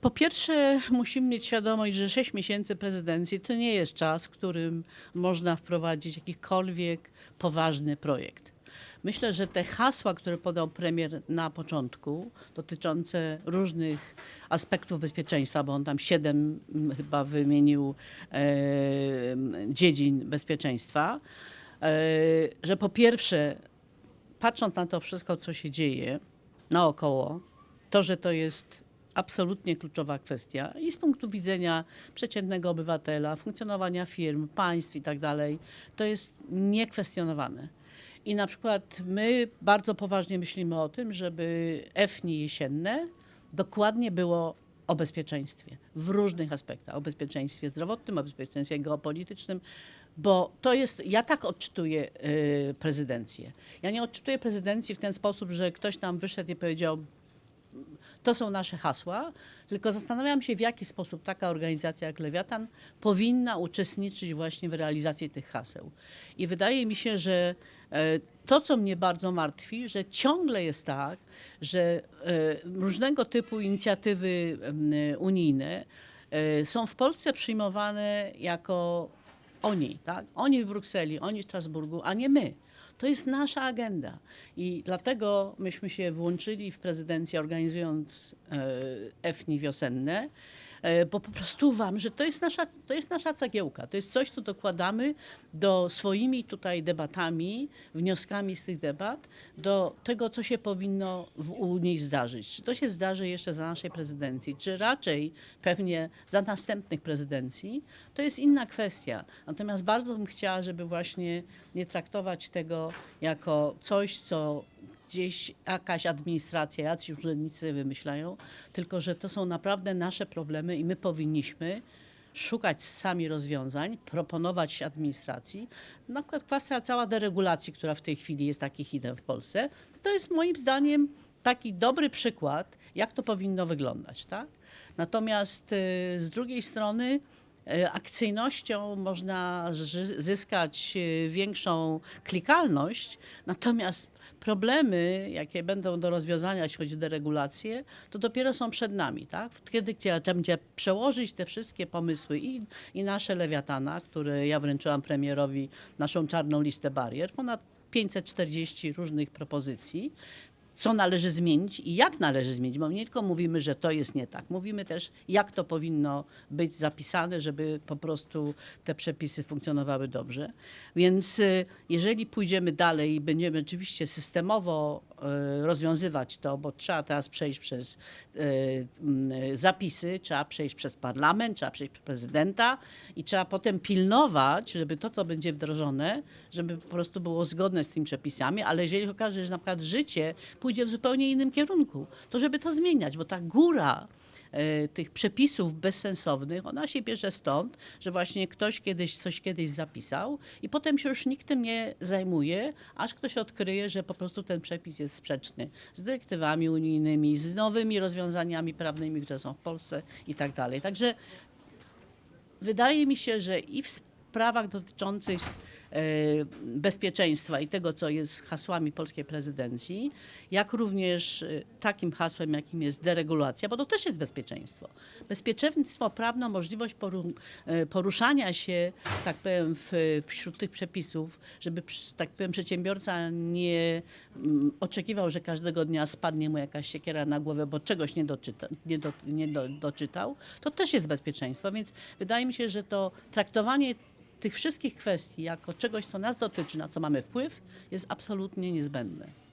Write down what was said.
Po pierwsze, musimy mieć świadomość, że 6 miesięcy prezydencji to nie jest czas, w którym można wprowadzić jakikolwiek poważny projekt. Myślę, że te hasła, które podał premier na początku, dotyczące różnych aspektów bezpieczeństwa, bo on tam siedem mm, chyba wymienił e, dziedzin bezpieczeństwa, e, że po pierwsze, patrząc na to wszystko, co się dzieje naokoło, to, że to jest absolutnie kluczowa kwestia i z punktu widzenia przeciętnego obywatela, funkcjonowania firm, państw i tak dalej, to jest niekwestionowane. I na przykład my bardzo poważnie myślimy o tym, żeby EFNI jesienne dokładnie było o bezpieczeństwie w różnych aspektach, o bezpieczeństwie zdrowotnym, o bezpieczeństwie geopolitycznym, bo to jest, ja tak odczytuję y, prezydencję. Ja nie odczytuję prezydencji w ten sposób, że ktoś tam wyszedł i powiedział, to są nasze hasła, tylko zastanawiam się, w jaki sposób taka organizacja jak Lewiatan powinna uczestniczyć właśnie w realizacji tych haseł. I wydaje mi się, że e, to, co mnie bardzo martwi, że ciągle jest tak, że e, różnego typu inicjatywy unijne e, są w Polsce przyjmowane jako oni, tak? Oni w Brukseli, oni w Strasburgu, a nie my. To jest nasza agenda. I dlatego myśmy się włączyli w prezydencję, organizując e, EFNI wiosenne, bo po prostu uważam, że to jest, nasza, to jest nasza cegiełka. To jest coś, co dokładamy do swoimi tutaj debatami, wnioskami z tych debat, do tego, co się powinno w Unii zdarzyć. Czy to się zdarzy jeszcze za naszej prezydencji, czy raczej pewnie za następnych prezydencji, to jest inna kwestia. Natomiast bardzo bym chciała, żeby właśnie nie traktować tego jako coś, co gdzieś jakaś administracja, jacyś urzędnicy wymyślają, tylko że to są naprawdę nasze problemy i my powinniśmy szukać sami rozwiązań, proponować administracji. Na przykład kwestia cała deregulacji, która w tej chwili jest taki hitem w Polsce, to jest moim zdaniem taki dobry przykład, jak to powinno wyglądać. Tak? Natomiast y, z drugiej strony akcyjnością można zy- zyskać y, większą klikalność, natomiast problemy, jakie będą do rozwiązania, jeśli chodzi o deregulację, to dopiero są przed nami. Tak? Kiedy trzeba będzie przełożyć te wszystkie pomysły i, i nasze lewiatana, które ja wręczyłam premierowi, naszą czarną listę barier, ponad 540 różnych propozycji, co należy zmienić i jak należy zmienić, bo nie tylko mówimy, że to jest nie tak, mówimy też, jak to powinno być zapisane, żeby po prostu te przepisy funkcjonowały dobrze. Więc y, jeżeli pójdziemy dalej i będziemy oczywiście systemowo y, rozwiązywać to, bo trzeba teraz przejść przez y, mm, zapisy, trzeba przejść przez parlament, trzeba przejść przez prezydenta i trzeba potem pilnować, żeby to, co będzie wdrożone, żeby po prostu było zgodne z tymi przepisami, ale jeżeli okaże się, że na przykład życie pójdzie w zupełnie innym kierunku, to żeby to zmieniać, bo ta góra e, tych przepisów bezsensownych, ona się bierze stąd, że właśnie ktoś kiedyś coś kiedyś zapisał i potem się już nikt tym nie zajmuje, aż ktoś odkryje, że po prostu ten przepis jest sprzeczny z dyrektywami unijnymi, z nowymi rozwiązaniami prawnymi, które są w Polsce i tak dalej. Także wydaje mi się, że i w sprawach dotyczących bezpieczeństwa i tego, co jest hasłami polskiej prezydencji, jak również e, takim hasłem, jakim jest deregulacja, bo to też jest bezpieczeństwo. Bezpieczeństwo prawne, możliwość e, poruszania się, tak powiem, wśród tych przepisów, żeby, tak powiem, przedsiębiorca nie mm, oczekiwał, że każdego dnia spadnie mu jakaś siekiera na głowę, bo czegoś nie, doczyta, nie, do, nie do, doczytał, to też jest bezpieczeństwo, więc wydaje mi się, że to traktowanie tych wszystkich kwestii jako czegoś, co nas dotyczy, na co mamy wpływ, jest absolutnie niezbędne.